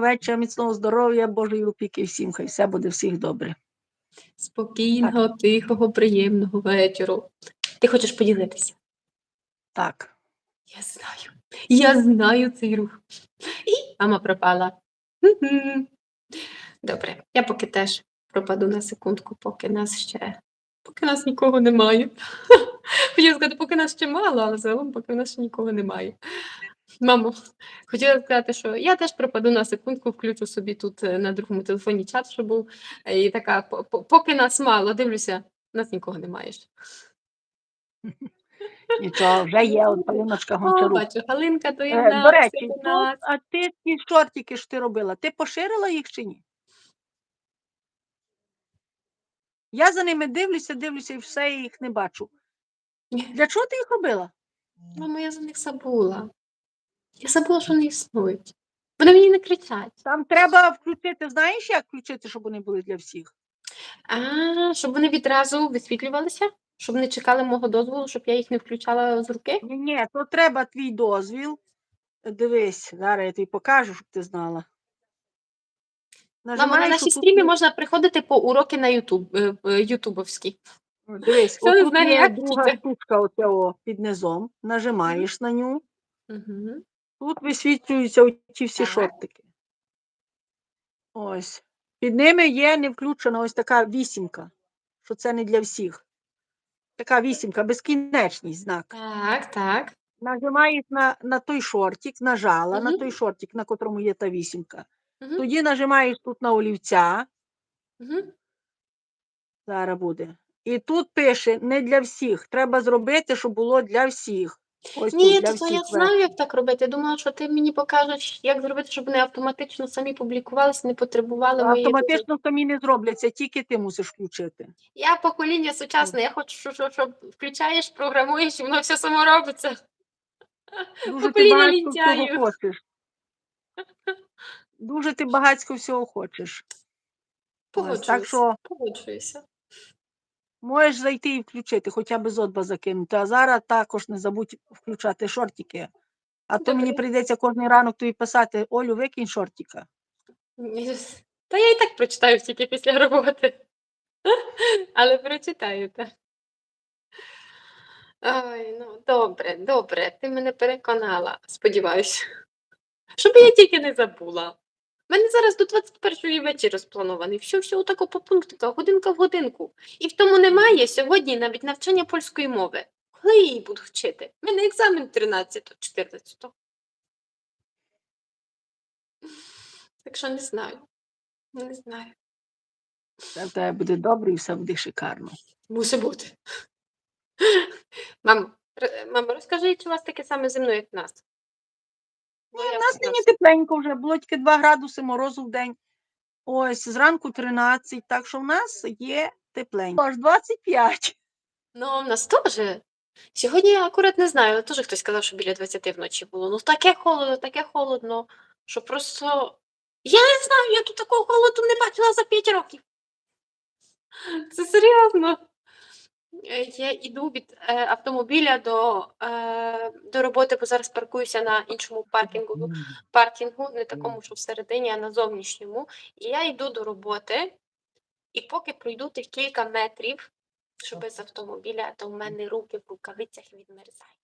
вечора, міцного здоров'я, Божої опіки всім, хай все буде всіх добре. Спокійного, тихого, приємного вечору. Ти хочеш поділитися? Так. Я знаю. Я знаю цей рух. І мама пропала. Добре, я поки теж пропаду на секундку, поки нас ще. Поки нас нікого немає. Хотіла сказати, поки нас ще мало, але загалом поки нас ще нікого немає. Мамо, хотіла сказати, що я теж пропаду на секундку, включу собі тут е, на другому телефоні чат, що був. е, І така, по- по- поки нас мало, дивлюся, нас нікого немає. ще. Нічого, вже є от Поліночка О, Гончарук. бачу, Галинка, то Е, До речі, нас. а ти ті шортики що ти робила? Ти поширила їх чи ні? Я за ними дивлюся, дивлюся і все, і їх не бачу. Для чого ти їх робила? Мамо, я за них забула. Я забула, що вони існують. Вони мені не кричать. Там треба включити, знаєш, як включити, щоб вони були для всіх? А, щоб вони відразу висвітлювалися, щоб не чекали мого дозволу, щоб я їх не включала з руки. Ні, ні, то треба твій дозвіл. Дивись, зараз я тобі покажу, щоб ти знала. На Нажимаєш наші отут стрімі можна приходити по уроки на Ютуб, е, е, ютубовські. Дивись, не отут знає, є як друга штучка оцього під низом. Нажимаєш на нього. Угу. Тут висвітлюються ті всі шортики. Ось. Під ними є не включена ось така вісімка, що це не для всіх. Така вісімка, безкінечність знак. Так, так. Нажимаєш на, на той шортик, нажала на той шортик, на котрому є та вісімка. Угу. Тоді нажимаєш тут на олівця, Угу. зараз буде. І тут пише не для всіх. Треба зробити, щоб було для всіх. Ось Ні, то, то я знаю, як так робити. Я думала, що ти мені покажеш, як зробити, щоб вони автоматично самі публікувалися, не потребували моєї Автоматично самі не зробляться, тільки ти мусиш включити. Я покоління сучасне, я хочу, щоб, щоб, включаєш, програмуєш, і воно все само робиться. Дуже ти Покоління багатько всього хочеш. Дуже ти багатько всього хочеш. Ось, Погоджуюся. так що Погоджуюся. Можеш зайти і включити, хоча б з зодба закинути. А зараз також не забудь включати шортики. А то мені прийдеться кожен ранок тобі писати Олю, викинь шортика. Та я і так прочитаю тільки після роботи. Але прочитаю так. Ой, ну добре, добре, ти мене переконала, сподіваюся. Щоб я тільки не забула. У мене зараз до 21-ї вечір розпланований. Все, все отако по пунктиках, годинка в годинку. І в тому немає сьогодні навіть навчання польської мови. Коли я її буду вчити? У мене екзамен 13-14. Так що не знаю. Не знаю. Все в тебе буде добре і все буде шикарно. Мусить бути. Мамо, мамо, розкажи, чи у вас таке саме зі мною, як в нас? Ні, я у нас нині тепленько вже, було тільки 2 градуси морозу в день. Ось, зранку 13, так що в нас є тепленько. Аж 25. Ну, в нас теж. Сьогодні я акурат не знаю, але теж хтось сказав, що біля 20 вночі було. Ну таке холодно, таке холодно, що просто. Я не знаю, я тут такого холоду не бачила за 5 років. Це серйозно. Е, Я йду від е, автомобіля до, е, до роботи, бо зараз паркуюся на іншому паркінгу, паркінгу, не такому, що всередині, а на зовнішньому. І я йду до роботи, і поки пройду тих кілька метрів, що без автомобіля, то в мене руки в рукавицях відмерзають.